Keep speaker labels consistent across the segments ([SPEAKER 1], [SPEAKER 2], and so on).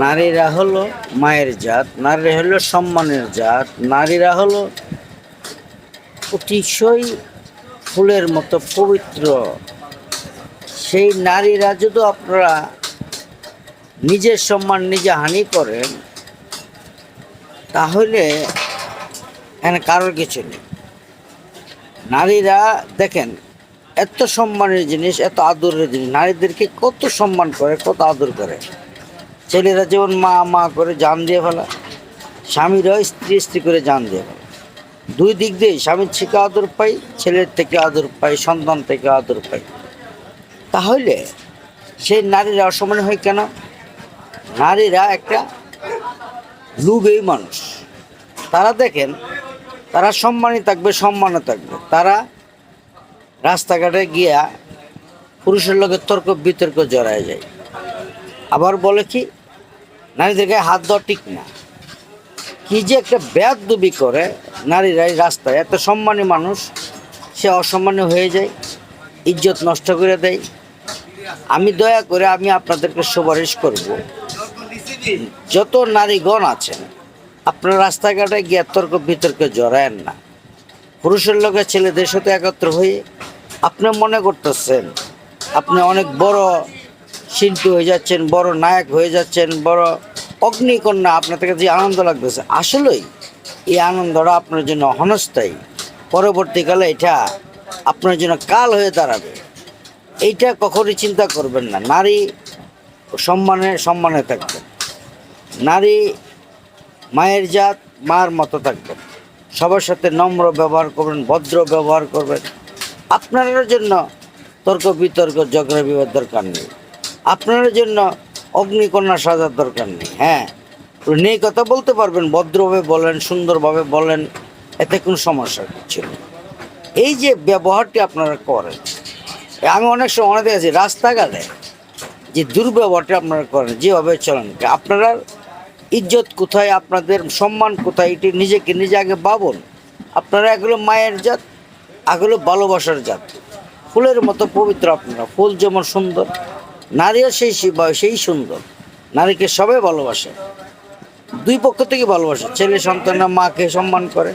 [SPEAKER 1] নারীরা হলো মায়ের জাত, নারীরা হলো সম্মানের জাত, নারীরা হলো অতিশয় ফুলের মতো পবিত্র। সেই নারীরা যদি আপনারা নিজের সম্মান নিজে হানি করেন, তাহলে এখানে কারোর কিছু নেই। নারীরা দেখেন এত সম্মানের জিনিস, এত আদরের জিনিস। নারীদেরকে কত সম্মান করে, কত আদর করে। ছেলেরা যেমন মা মা করে জান দিয়ে ফেলা, স্বামীরাও স্ত্রী স্ত্রী করে জান দিয়ে ফেলা। দুই দিক দিয়ে স্বামীর থেকে আদর পাই ছেলের থেকে আদর পাই সন্তান থেকে আদর পাই তাহলে সেই নারীরা অসমান হয় কেন? নারীরা একটা লুবেই মানুষ। তারা দেখেন, তারা সম্মানই থাকবে, সম্মানে থাকবে। তারা রাস্তাঘাটে গিয়া পুরুষের লোকের তর্ক বিতর্ক জড়ায় যায়। আবার বলে কি, নারীদের গায়ে হাত দেওয়া ঠিক না। কি যে একটা ব্যাধ দুবি করে নারীরাই রাস্তায়। এত সম্মানী মানুষ, সে অসম্মানী হয়ে যায়, ইজ্জত নষ্ট করে দেয়। আমি দয়া করে, আমি আপনাদেরকে সুপারিশ করব, যত নারীগণ আছেন, আপনার রাস্তাঘাটে গিয়ে তর্ক বিতর্কে জড়ায়েন না। পুরুষের লোকের ছেলেদের সাথে একত্র হয়ে আপনি মনে করতেছেন, আপনি অনেক বড় শিল্পী হয়ে যাচ্ছেন, বড় নায়ক হয়ে যাচ্ছেন, বড় অগ্নিকন্যা, আপনার থেকে যে আনন্দ লাগতেছে, আসলেই এই আনন্দটা আপনার জন্য হনস্থায়ী পরবর্তীকালে এটা আপনার জন্য কাল হয়ে দাঁড়াবে। এইটা কখনই চিন্তা করবেন না। নারী সম্মানে সম্মানে থাকবেন। নারী মায়ের জাত, মার মতো থাকবেন। সবার সাথে নম্র ব্যবহার করবেন, ভদ্র ব্যবহার করবেন। আপনার জন্য তর্ক বিতর্ক, ঝগড়া বিবাদ দরকার নেই। আপনার জন্য অগ্নিকন্যা সাজার দরকার নেই হ্যাঁ। নেই কথা বলতে পারবেন, ভদ্রভাবে বলেন, সুন্দরভাবে বলেন, এতে কোনো সমস্যা কিছু নেই। এই যে ব্যবহারটি আপনারা করেন, আমি অনেক সময় অনেক দেখেছি রাস্তাঘাটে যে দুর্ব্যবহারটা আপনারা করেন, যেভাবে চলেন, আপনারা ইজ্জত কোথায়, আপনাদের সম্মান কোথায়, এটি নিজেকে নিজে আগে ভাবুন। আপনারা এগুলো মায়ের জাত, এগুলো ভালোবাসার জাত। ফুলের মতো পবিত্র আপনারা, ফুল যেমন সুন্দর, নারীও সেই সেই সুন্দর। নারীকে সবাই ভালোবাসে। দুই পক্ষ থেকে ভালোবাসে, ছেলে সন্তানরা মাকে সম্মান করে।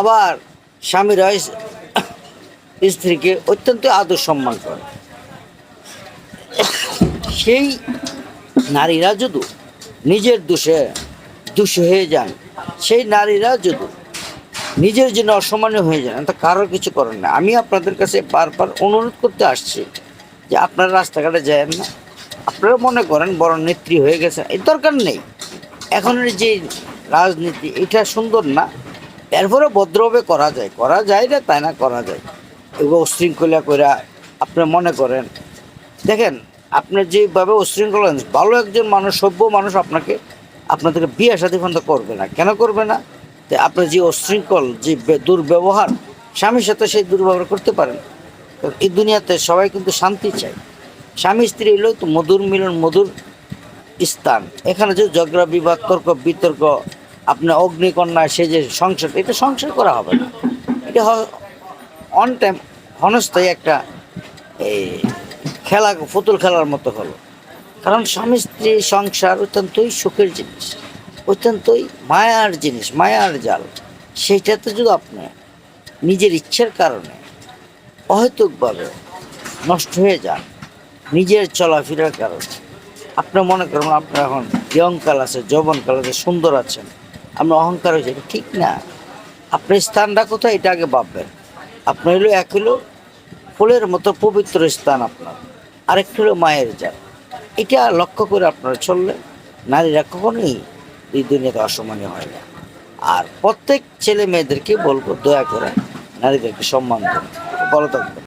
[SPEAKER 1] আবার স্বামীরা স্ত্রীকে অত্যন্ত আদর সম্মান করে। সেই নারীরা যদি নিজের দোষে দোষী হয়ে যান। সেই নারীরা যদি নিজের জন্য অসমান্য হয়ে যান, তা কারোর কিছু করেন না আমি আপনাদের কাছে বারবার অনুরোধ করতে আসছি যে আপনারা রাস্তাঘাটে যায় না। আপনারা মনে করেন বড় নেত্রী হয়ে গেছে এর দরকার নেই। এখনের যে রাজনীতি, এটা সুন্দর না। এরপরে ভদ্রভাবে করা যায়। করা যায় না, তাই না, করা যায়। এগুলো উশৃঙ্খলা করে আপনি মনে করেন। দেখেন আপনি যেভাবে উশৃঙ্খল ভালো একজন মানুষ, সভ্য মানুষ আপনাকে, আপনাদেরকে বিয়ে সাথে ফোন করবে না। কেন করবে না? যে আপনার যে উশৃঙ্খল যে দুর্ব্যবহার, স্বামীর সাথে সেই দুর্ব্যবহার করতে পারেন। এই দুনিয়াতে সবাই কিন্তু শান্তি চায়। স্বামী স্ত্রী হলেও তো মধুর মিলন, মধুর স্থান। এখানে যে ঝগড়া, বিবাদ, তর্ক, বিতর্ক আপনার অগ্নিকন্যা সে যে সংসার, এটা সংসার করা হবে না। এটা অন টাইম হনস্থায়ী একটা, এই খেলা পুতুল খেলার মতো হলো। কারণ স্বামী স্ত্রী সংসার অত্যন্তই সুখের জিনিস, অত্যন্তই মায়ার জিনিস, মায়ার জাল। সেইটাতে যদি আপনি নিজের ইচ্ছের কারণে অহেতুকভাবে নষ্ট হয়ে যান, নিজের চলাফেরার কারণে। আপনি মনে করেন আপনার এখন ইয়ংকাল আছে যৌবনকাল আছে সুন্দর আছেন। আপনার অহংকার হয়েছে ঠিক না? আপনার স্থানটা কোথায়, এটা আগে ভাববেন। আপনার হলো, এক হলো ফুলের মতো পবিত্র স্থান আপনার। আরেকটা হলো মায়ের জাত। এটা লক্ষ্য করে আপনারা চললে নারীরা কখনোই এই দুনিয়াতে অসম্মানী হয় না। আর প্রত্যেক ছেলে মেয়েদেরকে বলব, দয়া করে নারীদেরকে সম্মান করুন ভালো থাকবেন।